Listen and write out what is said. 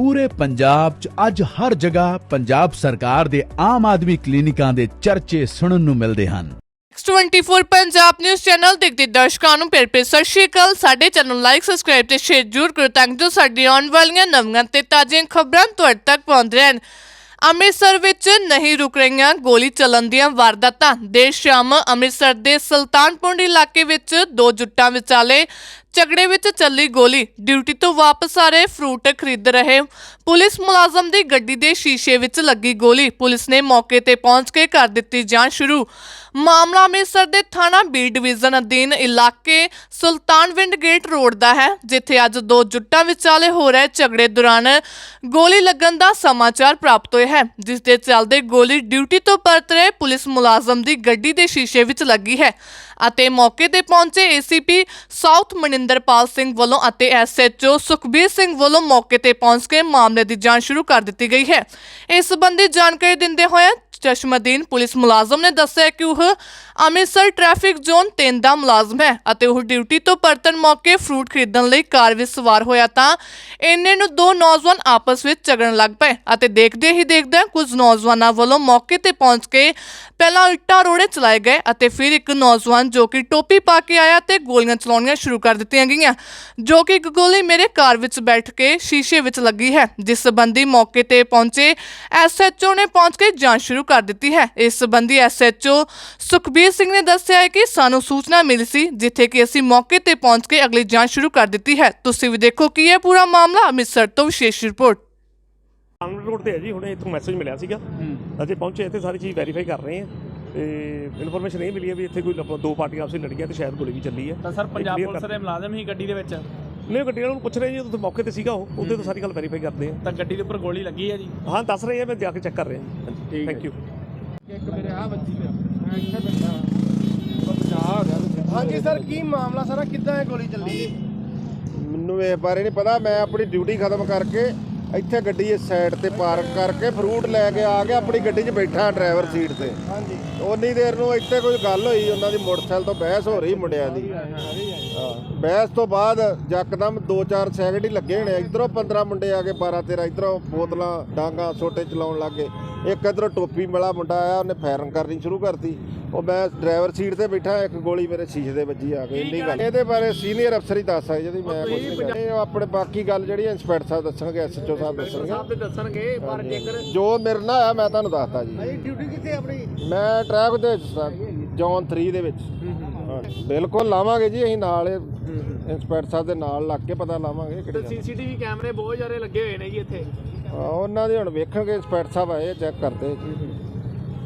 ਪੂਰੇ ਪੰਜਾਬ 'ਚ ਅੱਜ ਹਰ ਜਗ੍ਹਾ ਪੰਜਾਬ ਸਰਕਾਰ ਦੇ ਆਮ ਆਦਮੀ ਕਲੀਨਿਕਾਂ ਦੇ ਚਰਚੇ ਸੁਣਨ ਨੂੰ ਮਿਲਦੇ ਹਨ। X24 ਪੰਜਾਬ ਨਿਊਜ਼ ਚੈਨਲ ਦੇਖਦੇ ਦਰਸ਼ਕਾਂ ਨੂੰ ਪਿਆਰ ਭਰੀ ਸਤਿ ਸ਼੍ਰੀ ਅਕਾਲ। ਸਾਡੇ ਚੈਨਲ ਲਾਈਕ ਸਬਸਕ੍ਰਾਈਬ ਤੇ ਸ਼ੇਅਰ ਜ਼ਰੂਰ ਕਰੋ ਤਾਂ ਜੋ ਸਾਡੀ ਆਉਣ ਵਾਲੀਆਂ ਨਵੀਆਂ ਤੇ ਤਾਜ਼ੀਆਂ ਖਬਰਾਂ ਤੁਹਾਡੇ ਤੱਕ ਪਹੁੰਚਦੇ ਰਹਿਣ। ਅੰਮ੍ਰਿਤਸਰ ਵਿੱਚ ਨਹੀਂ ਰੁਕ ਰਹੀਆਂ ਗੋਲੀ ਚੱਲਣ ਦੀਆਂ ਵਾਰਦਾਤਾਂ। ਦੇਰ ਸ਼ਾਮ ਅੰਮ੍ਰਿਤਸਰ ਦੇ ਸੁਲਤਾਨਪੁਰ ਇਲਾਕੇ ਵਿੱਚ ਦੋ ਜੁੱਟਾਂ ਵਿਚਾਲੇ ਝਗੜੇ ਵਿੱਚ ਚੱਲੀ ਗੋਲੀ। ਡਿਊਟੀ ਤੋਂ ਵਾਪਸ ਆ ਰਹੇ ਫਰੂਟ ਖਰੀਦ ਰਹੇ ਪੁਲਿਸ ਮੁਲਾਜ਼ਮ ਦੀ ਗੱਡੀ ਦੇ ਸ਼ੀਸ਼ੇ ਵਿੱਚ ਲੱਗੀ ਗੋਲੀ। ਪੁਲਿਸ ਨੇ ਮੌਕੇ ਤੇ ਪਹੁੰਚ ਕੇ ਕਰ ਦਿੱਤੀ ਜਾਂਚ ਸ਼ੁਰੂ। ਮਾਮਲਾ ਅੰਮ੍ਰਿਤਸਰ ਦੇ ਥਾਣਾ ਬੀ ਡਿਵੀਜ਼ਨ ਅਧੀਨ ਇਲਾਕੇ ਸੁਲਤਾਨਵਿੰਡ ਗੇਟ ਰੋਡ ਦਾ ਹੈ, ਜਿੱਥੇ ਅੱਜ ਦੋ ਜੁੱਟਾਂ ਵਿਚਾਲੇ ਹੋ ਰਹੇ ਝਗੜੇ ਦੌਰਾਨ ਗੋਲੀ ਲੱਗਣ ਦਾ ਸਮਾਚਾਰ ਪ੍ਰਾਪਤ ਹੋਇਆ ਹੈ, ਜਿਸ ਦੇ ਚੱਲਦੇ ਗੋਲੀ ਡਿਊਟੀ ਤੋਂ ਪਰਤ ਰਹੇ ਪੁਲਿਸ ਮੁਲਾਜ਼ਮ ਦੀ ਗੱਡੀ ਦੇ ਸ਼ੀਸ਼ੇ ਵਿੱਚ ਲੱਗੀ ਹੈ ਅਤੇ ਮੌਕੇ ਤੇ ਪਹੁੰਚੇ ਏਸੀਪੀ ਸਾਊਥ ਮਨਿੰਦਰਪਾਲ ਸਿੰਘ ਵੱਲੋਂ ਅਤੇ ਐਸਐਚਓ ਸੁਖਬੀਰ ਸਿੰਘ ਵੱਲੋਂ ਮੌਕੇ ਤੇ ਪਹੁੰਚ ਕੇ ਮਾਮਲੇ ਦੀ ਜਾਂਚ ਸ਼ੁਰੂ ਕਰ ਦਿੱਤੀ ਗਈ ਹੈ। ਇਸ ਸੰਬੰਧੀ ਜਾਣਕਾਰੀ ਦਿੰਦੇ ਹੋਏ ਚਸ਼ਮਦੀਨ ਪੁਲਿਸ ਮੁਲਾਜ਼ਮ ਨੇ ਦੱਸਿਆ ਕਿ ਉਹ ਅੰਮ੍ਰਿਤਸਰ ਟ੍ਰੈਫਿਕ ਜ਼ੋਨ 3 ਦਾ ਮੁਲਾਜ਼ਮ ਹੈ ਅਤੇ ਉਹ ਡਿਊਟੀ ਤੋਂ ਪਰਤਣ ਮੌਕੇ ਫਰੂਟ ਖਰੀਦਣ ਲਈ ਕਾਰ ਵਿੱਚ ਸਵਾਰ ਹੋਇਆ ਤਾਂ ਇੰਨੇ ਨੂੰ ਦੋ ਨੌਜਵਾਨ ਆਪਸ ਵਿੱਚ ਝਗੜਨ ਲੱਗ ਪਏ ਅਤੇ ਦੇਖਦੇ ਹੀ ਦੇਖਦਿਆਂ ਕੁਝ ਨੌਜਵਾਨਾਂ ਵੱਲੋਂ ਮੌਕੇ ਤੇ ਪਹੁੰਚ ਕੇ ਪਹਿਲਾਂ ਇੱਟਾਂ ਰੋੜੇ ਚਲਾਏ ਗਏ ਅਤੇ ਫਿਰ ਇੱਕ ਨੌਜਵਾਨ ਜੋ ਕਿ ਟੋਪੀ ਪਾ ਕੇ ਆਇਆ ਤੇ ਗੋਲੀਆਂ ਚਲਾਉਣੀਆਂ ਸ਼ੁਰੂ ਕਰ ਦਿੱਤੀਆਂ ਗਈਆਂ, ਜੋ ਕਿ ਇੱਕ ਗੋਲੀ ਮੇਰੇ ਕਾਰ ਵਿੱਚ ਬੈਠ ਕੇ ਸ਼ੀਸ਼ੇ ਵਿੱਚ ਲੱਗੀ ਹੈ, ਜਿਸ ਸੰਬੰਧੀ ਮੌਕੇ ਤੇ ਪਹੁੰਚੇ ਐਸਐਚਓ ਨੇ ਪਹੁੰਚ ਕੇ ਜਾਂਚ ਸ਼ੁਰੂ ਕਰ ਦਿੱਤੀ ਹੈ। ਇਸ ਸੰਬੰਧੀ ਐਸਐਚਓ ਸੁਖਬੀਰ ਸਿੰਘ ਨੇ ਦੱਸਿਆ ਹੈ ਕਿ ਸਾਨੂੰ ਸੂਚਨਾ ਮਿਲੀ ਸੀ ਜਿੱਥੇ ਕਿ ਅਸੀਂ ਮੌਕੇ ਤੇ ਪਹੁੰਚ ਕੇ ਅਗਲੀ ਜਾਂਚ ਸ਼ੁਰੂ ਕਰ ਦਿੱਤੀ ਹੈ। ਤੁਸੀਂ ਵੀ ਦੇਖੋ ਕੀ ਹੈ ਪੂਰਾ ਮਾਮਲਾ ਅੰਮ੍ਰਿਤਸਰ ਤੋਂ ਵਿਸ਼ੇਸ਼ ਰਿਪੋਰਟ। ਆਨਲਾਈਨ ਰੋਡ ਤੇ ਹੈ ਜੀ ਹੁਣੇ ਇੱਥੋਂ ਮੈਸੇਜ ਮਿਲਿਆ ਸੀਗਾ। ਅਸੀਂ ਪਹੁੰਚੇ ਇੱਥੇ ਸਾਰੀ ਚੀਜ਼ ਵੈਰੀਫਾਈ ਕਰ ਰਹੇ ਹਾਂ। ਤੇ ਇਨਫੋਰਮੇਸ਼ਨ ਇਹ ਮਿਲੀ ਹੈ ਵੀ ਇੱਥੇ ਕੋਈ ਦੋ ਪਾਰਟੀਆਂ ਆਪਸੇ ਲੜੀਆਂ ਤੇ ਸ਼ਾਇਦ ਗੋਲੀ ਵੀ ਚੱਲੀ ਹੈ। ਤਾਂ ਸਰ ਇਹ ਪੰਜਾਬ ਪੁਲਿਸ ਦੇ ਮੁਲਾਜ਼ਮ ਹੀ ਗੱਡੀ ਦੇ ਵਿੱਚ ਨਹੀਂ ਗੱਡੀ ਨੂੰ ਪੁੱਛ ਰਹੇ ਜੀ ਉੱਥੇ ਮੌਕੇ ਤੇ ਸੀਗਾ ਉਹ ਉਹਦੇ ਤੋਂ ਸਾਰੀ ਗੱਲ ਵੈਰੀਫਾਈ ਕਰਦੇ ਤਾਂ ਗੱਡੀ ਦੇ ਉੱਪਰ ਗੋਲੀ ਲੱਗੀ ਹੈ ਜੀ? ਹਾਂ ਹਾਂ ਦੱਸ ਰਹੇ ਆ ਮੈਂ ਜਾ ਕੇ ਚੈੱਕ ਕਰ ਰਿਹਾ ਠੀਕ ਹੈ। ਥੈਂਕ ਯੂ ਇੱਕ ਮੇਰੇ ਆ ਵੱਜੀ ਪਿਆ। ਮੈਂ ਇੱਥੇ ਬੈਠਾ। ਬਚਾ ਹੋ ਗਿਆ ਹਾਂਜੀ ਸਰ ਕੀ ਮਾਮਲਾ ਸਾਰਾ? ਕਿੱਦਾਂ ਇਹ ਗੋਲੀ ਚੱਲੀ? ਮੈਨੂੰ ਇਸ ਬਾਰੇ ਨਹੀਂ ਪਤਾ। ਮੈਂ ਆਪਣੀ ਡਿਊਟੀ ਖਤਮ ਕਰਕੇ ਇੱਥੇ ਗੱਡੀ ਇਸ ਸਾਈਡ ਤੇ ਪਾਰਕ ਕਰਕੇ ਫਰੂਟ ਲੈ ਕੇ ਆ ਕੇ ਆਪਣੀ ਗੱਡੀ 'ਚ ਬੈਠਾ ਡਰਾਈਵਰ ਸੀਟ ਤੇ। ਹਾਂਜੀ। ਉਨੀ ਦੇਰ ਨੂੰ ਇੱਥੇ ਕੋਈ ਗੱਲ ਹੋਈ ਉਹਨਾਂ ਦੀ ਮੋਟਰਸਾਈਕਲ ਤੋਂ ਬਹਿਸ ਹੋ ਰਹੀ ਮੁੰਡਿਆਂ ਦੀ। ਹਾਂ ਬਹਿਸ ਤੋਂ ਬਾਅਦ ਯਕਦਮ 2-4 ਸੈਕਿੰਡ ਹੀ ਲੱਗੇ ਹੋਣੇ ਇਧਰੋਂ 15 ਮੁੰਡੇ ਆ ਕੇ 12-13 ਇਧਰੋਂ ਬੋਤਲਾਂ ਡਾਂਗਾ ਛੋਟੇ ਚਲਾਉਣ ਲੱਗੇ ਇੱਕ ਇਧਰੋਂ ਟੋਪੀ ਵਾਲਾ ਮੁੰਡਾ ਆਇਆ ਉਹਨੇ ਫਾਇਰਿੰਗ ਕਰਨੀ ਸ਼ੁਰੂ ਕਰਤੀ। ਉਹ ਮੈਂ ਡਰਾਈਵਰ ਸੀਟ ਤੇ ਬੈਠਾ ਇੱਕ ਗੋਲੀ ਮੇਰੇ ਸ਼ੀਸ਼ੇ ਦੇ ਵੱਜੀ ਆ ਕੇ ਇੰਨੀ ਗੱਲ। ਇਹਦੇ ਬਾਰੇ ਸੀਨੀਅਰ ਅਫਸਰ ਹੀ ਦੱਸ ਸਕਦੇ ਜੀ ਮੈਂ ਕੁਝ ਨਹੀਂ ਕਹਿਣਾ ਇਹ ਆਪਣੇ ਬਾਕੀ ਗੱਲ ਜਿਹੜੀ ਇੰਸਪੈਕਟਰ ਸਾਹਿਬ ਦੱਸਣਗੇ ਐਸਐਚਓ ਸਾਹਿਬ ਦੱਸਣਗੇ। ਦੱਸਣਗੇ ਪਰ ਜੇਕਰ ਜੋ ਮੇਰੇ ਨਾਲ ਆ ਮੈਂ ਤੁਹਾਨੂੰ ਦੱਸਤਾ ਜੀ। ਡਿਊਟੀ ਕਿੱਥੇ ਆਪਣੀ? ਮੈਂ ਟਰੈਕ ਦੇ ਜੌਨ 3 ਦੇ ਵਿੱਚ। ਬਿਲਕੁਲ ਲਾਵਾਂਗੇ ਜੀ ਅਸੀਂ ਨਾਲ ਇੰਸਪੈਕਟਰ ਸਾਹਿਬ ਦੇ ਨਾਲ ਲੱਗ ਕੇ ਪਤਾ ਲਾਵਾਂਗੇ ਕਿਹੜੀ ਗੱਲ। ਸੀਸੀਟੀਵੀ ਕੈਮਰੇ ਬਹੁਤ ਜ਼ਿਆਦਾ ਲੱਗੇ ਹੋਏ ਨੇ ਜੀ ਇੱਥੇ। ਹਾਂ, ਉਹਨਾਂ ਦੇ ਹੁਣ ਵੇਖਣਗੇ ਇੰਸਪੈਕਟਰ ਸਾਹਿਬ ਆਏ ਚੈੱਕ ਕਰਦੇ